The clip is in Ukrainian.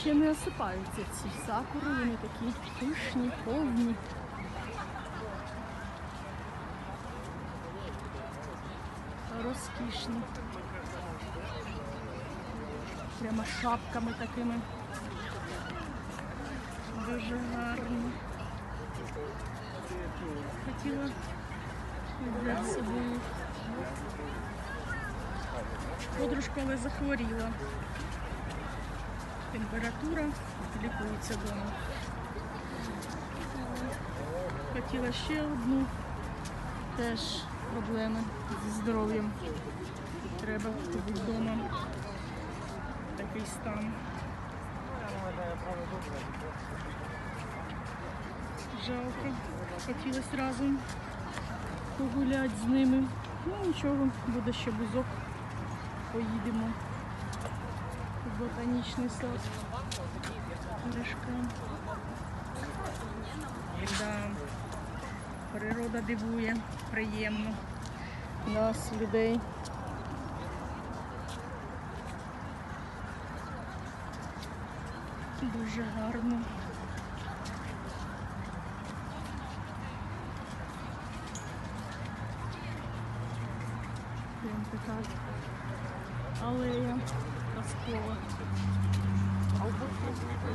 ще не осипаються ці сакури, вони такі пишні, повні. Розкішні. Прямо шапками такими. Дуже гарні. Хотіла взяти з собою. Подружка але захворіла. Температура, лікується вдома. Хотіла ще одну. Теж проблеми зі здоров'ям. Треба бути вдома. Такий стан. Жалко. Хотілося разом погуляти з ними. Ну нічого, буде ще бузок. Поїдемо ботанічний сад. Да. Природа дивує, приємно. Нас, людей. Дуже гарно. Прям така алея 아, 뭐, 뭐.